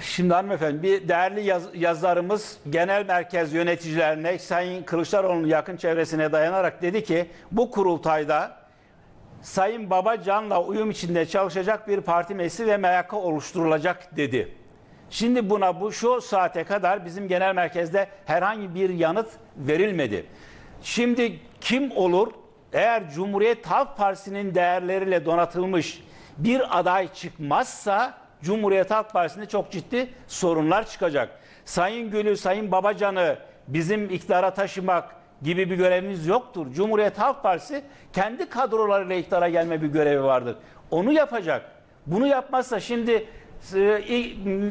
Şimdi hanımefendi bir değerli yaz- yazarımız genel merkez yöneticilerine Sayın Kılıçdaroğlu'nun yakın çevresine dayanarak dedi ki bu kurultayda Sayın Babacan'la uyum içinde çalışacak bir parti meclisi ve MYK oluşturulacak dedi. Şimdi buna bu şu saate kadar bizim genel merkezde herhangi bir yanıt verilmedi. Şimdi kim olur? Eğer Cumhuriyet Halk Partisi'nin değerleriyle donatılmış bir aday çıkmazsa Cumhuriyet Halk Partisi'nde çok ciddi sorunlar çıkacak. Sayın Gül'ü, Sayın Babacan'ı bizim iktidara taşımak gibi bir görevimiz yoktur. Cumhuriyet Halk Partisi kendi kadrolarıyla iktidara gelme bir görevi vardır. Onu yapacak. Bunu yapmazsa şimdi e,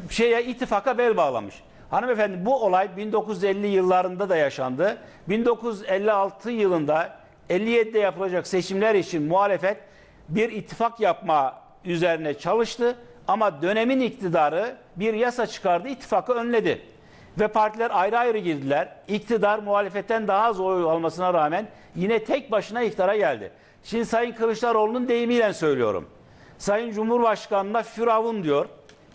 şeye ittifaka bel bağlamış. Hanımefendi bu olay 1950 yıllarında da yaşandı. 1956 yılında 57'de yapılacak seçimler için muhalefet bir ittifak yapma üzerine çalıştı ama dönemin iktidarı bir yasa çıkardı, ittifakı önledi. Ve partiler ayrı ayrı girdiler. İktidar muhalefetten daha az oy almasına rağmen yine tek başına iktidara geldi. Şimdi Sayın Kılıçdaroğlu'nun deyimiyle söylüyorum. Sayın Cumhurbaşkanı'na firavun diyor,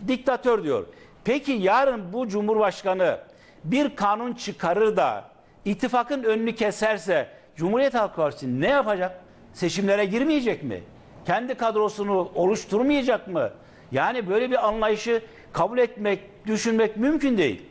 diktatör diyor. Peki yarın bu Cumhurbaşkanı bir kanun çıkarır da ittifakın önünü keserse Cumhuriyet Halk Partisi ne yapacak? Seçimlere girmeyecek mi? Kendi kadrosunu oluşturmayacak mı? Yani böyle bir anlayışı kabul etmek, düşünmek mümkün değil.